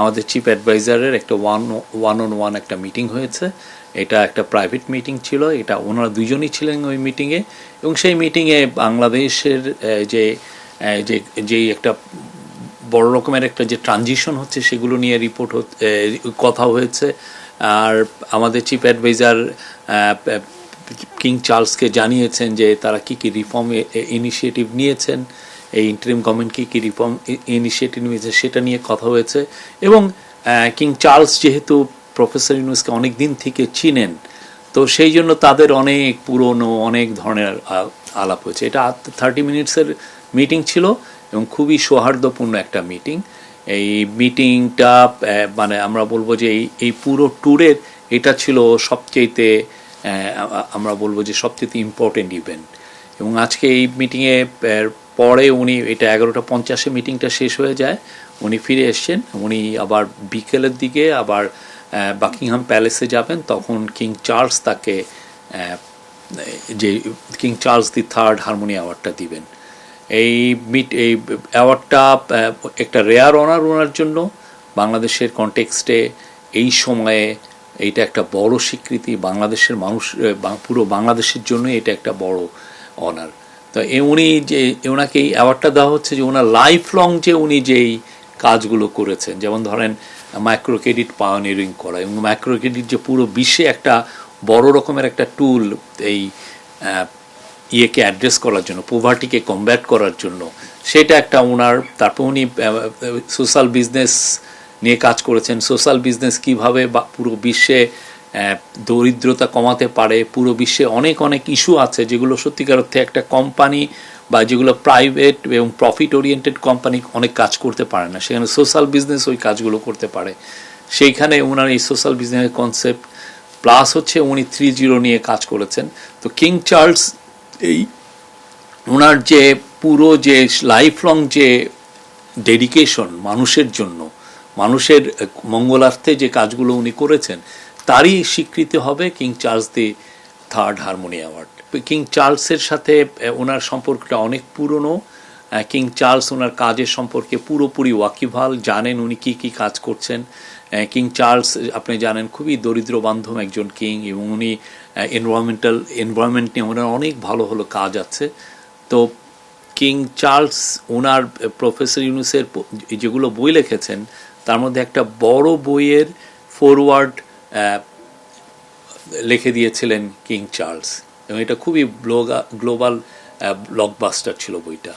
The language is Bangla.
আমাদের চিফ অ্যাডভাইজারের একটা ওয়ান ওয়ান অন ওয়ান একটা মিটিং হয়েছে। এটা একটা প্রাইভেট মিটিং ছিল, এটা ওনারা দুজনই ছিলেন ওই মিটিংয়ে এবং সেই মিটিংয়ে বাংলাদেশের যে যে, যেই একটা বড় রকমের একটা যে ট্রানজিশন হচ্ছে, সেগুলো নিয়ে রিপোর্ট কথা হয়েছে। আর আমাদের চিফ অ্যাডভাইজার কিং চার্লসকে জানিয়েছেন যে তারা কি কি রিফর্ম ইনিশিয়েটিভ নিয়েছেন। এই ইন্টারিম গভর্নমেন্ট কি কি রিফর্ম ইনিশিয়েটিভ নিয়েছে সেটা নিয়ে কথা হয়েছে এবং কিং চার্লস যেহেতু প্রফেসর ইউনুসকে অনেক দিন থেকে চিনেন, তো সেই জন্য তাদের অনেক পুরনো, অনেক ধরনের আলাপ হয়েছে। এটা থার্টি মিনিটসের মিটিং ছিল এবং খুবই সৌহার্দ্যপূর্ণ একটা মিটিং এই মিটিংটা মানে আমরা বলব যে এই এই পুরো ট্যুরের এটা ছিল সবচেয়েতে আমরা বলব যে সবচেয়ে ইম্পর্টেন্ট ইভেন্ট এবং আজকে এই মিটিংয়ে পরে উনি এটা এগারোটা পঞ্চাশে মিটিংটা শেষ হয়ে যায়, উনি ফিরে এসছেন, উনি আবার বিকেলের দিকে আবার বাকিংহাম প্যালেসে যাবেন, তখন কিং চার্লস তাকে যে King Charles the third harmony অ্যাওয়ার্ডটা দিবেন। এই মিট এই অ্যাওয়ার্ডটা একটা রেয়ার অনার ওনার জন্য বাংলাদেশের কনটেক্সটে এই সময়ে এইটা একটা বড় স্বীকৃতি, বাংলাদেশের মানুষ পুরো বাংলাদেশের জন্য এটা একটা বড় অনার তো উনি যে ওনাকে এই অ্যাওয়ার্ডটা দেওয়া হচ্ছে যে ওনার লাইফ লং যে উনি যেই কাজগুলো করেছেন, যেমন ধরেন মাইক্রো ক্রেডিট পাওয়ানিয়ারিং করা এবং মাইক্রো ক্রেডিট যে পুরো বিশ্বে একটা বড় রকমের একটা টুল এই ইয়েকে অ্যাড্রেস করার জন্য পোভার্টিকে কমব্যাট করার জন্য, সেটা একটা ওনার তারপর উনি সোশ্যাল বিজনেস নিয়ে কাজ করেছেন সোশ্যাল বিজনেস কীভাবে বা পুরো বিশ্বে দরিদ্রতা কমাতে পারে। পুরো বিশ্বে অনেক অনেক ইস্যু আছে যেগুলো সত্যিকার অর্থে একটা কোম্পানি বা যেগুলো প্রাইভেট এবং প্রফিট ওরিয়েন্টেড কোম্পানি অনেক কাজ করতে পারে না। সেখানে সোশ্যাল বিজনেস ওই কাজগুলো করতে পারে। সেইখানে ওনার এই সোশ্যাল বিজনেসের কনসেপ্ট প্লাস হচ্ছে উনি থ্রি জিরো নিয়ে কাজ করেছেন। তো কিং চার্লস এই ওনার যে পুরো যে লাইফ লং যে ডেডিকেশন মানুষের জন্য, মানুষের মঙ্গলার্থে যে কাজগুলো উনি করেছেন তারই স্বীকৃতি হবে King Charles the Third Harmony Award. King চার্লসের সাথে ওনার সম্পর্কটা অনেক পুরনো। কিং চার্লস ওনার কাজের সম্পর্কে পুরোপুরি ওয়াকিভাল জানেন উনি কি কি কাজ করছেন। কিং চার্লস, আপনি জানেন, খুবই দরিদ্র বান্ধব একজন কিং এবং উনি এনভায়রনমেন্টাল এনভায়রনমেন্ট নিয়ে ওনার অনেক ভালো ভালো কাজ আছে। তো কিং চার্লস ওনার প্রফেসর ইউনুসের যেগুলো বই লিখেছেন, তার মধ্যে একটা বড় বইয়ের ফরওয়ার্ড লিখে দিয়েছিলেন কিং চার্লস। এবং এটা খুবই গ্লোবাল ব্লকবাস্টার ছিল বইটা।